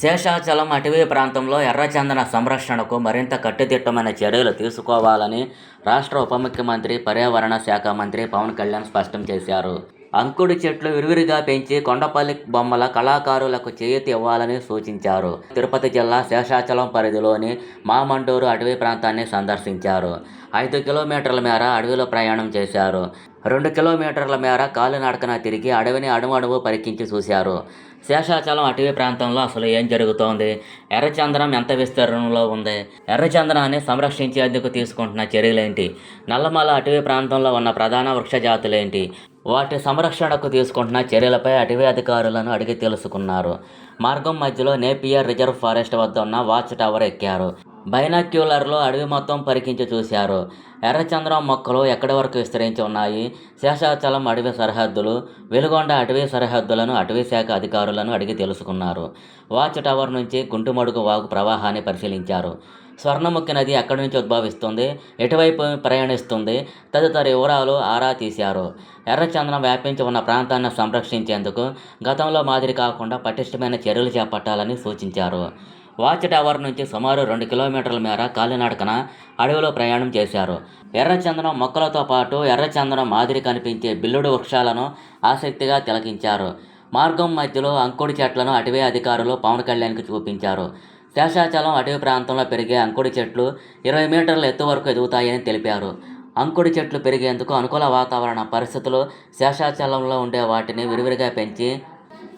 శేషాచలం అటవీ ప్రాంతంలో ఎర్రచందన సంరక్షణకు మరింత కట్టుదిట్టమైన చర్యలు తీసుకోవాలని రాష్ట్ర ఉప ముఖ్యమంత్రి పర్యావరణ శాఖ మంత్రి పవన్ కళ్యాణ్ స్పష్టం చేశారు. అంకుడు చెట్లు విరివిరిగా పెంచి కొండపల్లి బొమ్మల కళాకారులకు చేతి ఇవ్వాలని సూచించారు. తిరుపతి జిల్లా శేషాచలం పరిధిలోని మామండూరు అటవీ ప్రాంతాన్ని సందర్శించారు. ఐదు కిలోమీటర్ల మేర అడవిలో ప్రయాణం చేశారు. రెండు కిలోమీటర్ల మేర కాలినడకన తిరిగి అడవిని అణువణువు పరికించి చూశారు. శేషాచలం అటవీ ప్రాంతంలో అసలు ఏం జరుగుతోంది? ఎర్రచందనం ఎంత విస్తీర్ణంలో ఉంది? ఎర్రచందనాన్ని సంరక్షించేందుకు తీసుకుంటున్న చర్యలేంటి? నల్లమల అటవీ ప్రాంతంలో ఉన్న ప్రధాన వృక్ష జాతులేంటి వాటి సంరక్షణకు తీసుకుంటున్న చర్యలపై అటవీ అధికారులను అడిగి తెలుసుకున్నారు. మార్గం మధ్యలో నేపియర్ రిజర్వ్ ఫారెస్ట్ వద్ద ఉన్న వాచ్ టవర్ ఎక్కారు. బైనాక్యులర్లో అడవి మొత్తం పరికించి చూశారు. ఎర్రచంద్రం మొక్కలు ఎక్కడి వరకు విస్తరించి ఉన్నాయి? శేషాచలం అడవి సరిహద్దులు వెలుగొండ అటవీ సరిహద్దులను అటవీ శాఖ అధికారులను అడిగి తెలుసుకున్నారు. వాచ్ టవర్ నుంచి గుంటుమడుగు వాగు ప్రవాహాన్ని పరిశీలించారు. స్వర్ణముఖి నది ఎక్కడి నుంచి ఉద్భవిస్తుంది? ఎటువైపు ప్రయాణిస్తుంది? తదితర వివరాలు ఆరా తీశారు. ఎర్రచందనం వ్యాపించి ఉన్న ప్రాంతాన్ని సంరక్షించేందుకు గతంలో మాదిరి కాకుండా పటిష్టమైన చర్యలు చేపట్టాలని సూచించారు. వాచ్ టవర్ నుంచి సుమారు రెండు కిలోమీటర్ల మేర కాలినడకన అడవిలో ప్రయాణం చేశారు. ఎర్రచందనం మొక్కలతో పాటు ఎర్రచందనం మాదిరి కనిపించే బిల్లుడు వృక్షాలను ఆసక్తిగా తిలకించారు. మార్గం మధ్యలో అంకుడి చెట్లను అటవీ అధికారులు పవన్ కళ్యాణ్కి చూపించారు. శేషాచలం అటవీ ప్రాంతంలో పెరిగే అంకుడి చెట్లు ఇరవై మీటర్ల ఎత్తు వరకు ఎదుగుతాయని తెలిపారు. అంకుడి చెట్లు పెరిగేందుకు అనుకూల వాతావరణ పరిస్థితులు శేషాచలంలో ఉండే వాటిని విరివిరిగా పెంచి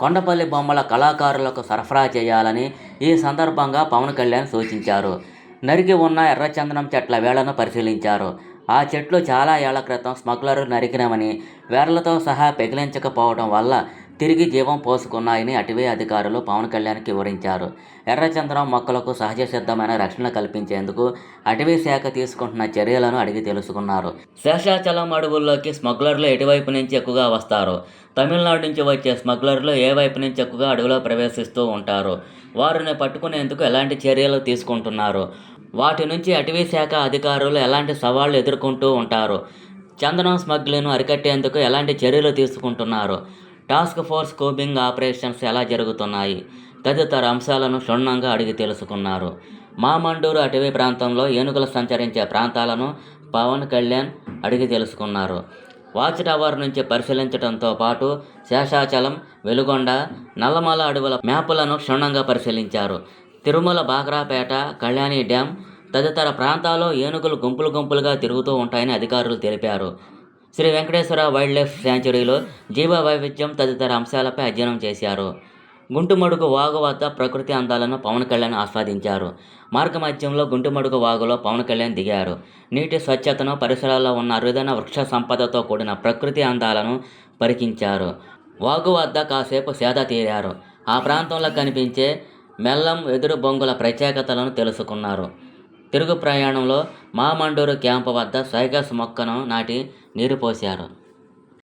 కొండపల్లి బొమ్మల కళాకారులకు సరఫరా చేయాలని ఈ సందర్భంగా పవన్ కళ్యాణ్ సూచించారు. నరికి ఉన్న ఎర్రచందనం చెట్ల వేళ్ళను పరిశీలించారు. ఆ చెట్లు చాలా ఏళ్ళ క్రితం స్మగ్లరు నరికినమని వేర్లతో సహా పెగిలించకపోవడం వల్ల తిరిగి జీవం పోసుకున్నాయని అటవీ అధికారులు పవన్ కళ్యాణ్కి వివరించారు. ఎర్రచంద్రం మొక్కలకు సహజ సిద్ధమైన రక్షణ కల్పించేందుకు అటవీ శాఖ తీసుకుంటున్న చర్యలను అడిగి తెలుసుకున్నారు. శేషాచలం అడవుల్లోకి స్మగ్లర్లు ఎటువైపు నుంచి ఎక్కువగా వస్తారు? తమిళనాడు నుంచి వచ్చే స్మగ్లర్లు ఏ వైపు నుంచి ఎక్కువగా అడవిలో ప్రవేశిస్తూ ఉంటారు? వారిని పట్టుకునేందుకు ఎలాంటి చర్యలు తీసుకుంటున్నారు? వాటి నుంచి అటవీ శాఖ అధికారులు ఎలాంటి సవాళ్ళు ఎదుర్కొంటూ ఉంటారు? చందనం స్మగ్లింగ్ను అరికట్టేందుకు ఎలాంటి చర్యలు తీసుకుంటున్నారు? టాస్క్ ఫోర్స్ కోబింగ్ ఆపరేషన్స్ ఎలా జరుగుతున్నాయి? తదితర అంశాలను క్షుణ్ణంగా అడిగి తెలుసుకున్నారు. మామండూరు అటవీ ప్రాంతంలో ఏనుగులు సంచరించే ప్రాంతాలను పవన్ కళ్యాణ్ అడిగి తెలుసుకున్నారు. వాచ్ టవర్ నుంచి పరిశీలించడంతో పాటు శేషాచలం వెలుగొండ నల్లమల అడవుల మ్యాపులను క్షుణ్ణంగా పరిశీలించారు. తిరుమల బాగ్రాపేట కళ్యాణి డ్యాం తదితర ప్రాంతాల్లో ఏనుగులు గుంపులు గుంపులుగా తిరుగుతూ ఉంటాయని అధికారులు తెలిపారు. శ్రీ వెంకటేశ్వర వైల్డ్ లైఫ్ శాంచురీలో జీవ వైవిధ్యం తదితర అంశాలపై అధ్యయనం చేశారు. గుంటుమడుగు వాగు వద్ద ప్రకృతి అందాలను పవన్ కళ్యాణ్ ఆస్వాదించారు. మార్గమధ్యంలో గుంటుమడుగు వాగులో పవన్ కళ్యాణ్ దిగారు. నీటి స్వచ్ఛతను పరిసరాల్లో ఉన్న అరుదైన వృక్ష సంపదతో కూడిన ప్రకృతి అందాలను పరికించారు. వాగు వద్ద కాసేపు సేద తీరారు. ఆ ప్రాంతంలో కనిపించే మెల్లం వెదురు బొంగుల ప్రత్యేకతలను తెలుసుకున్నారు. తిరుగు ప్రయాణంలో మామండూరు క్యాంపు వద్ద సైగస్ మొక్కను నాటి నీరు పోశారు.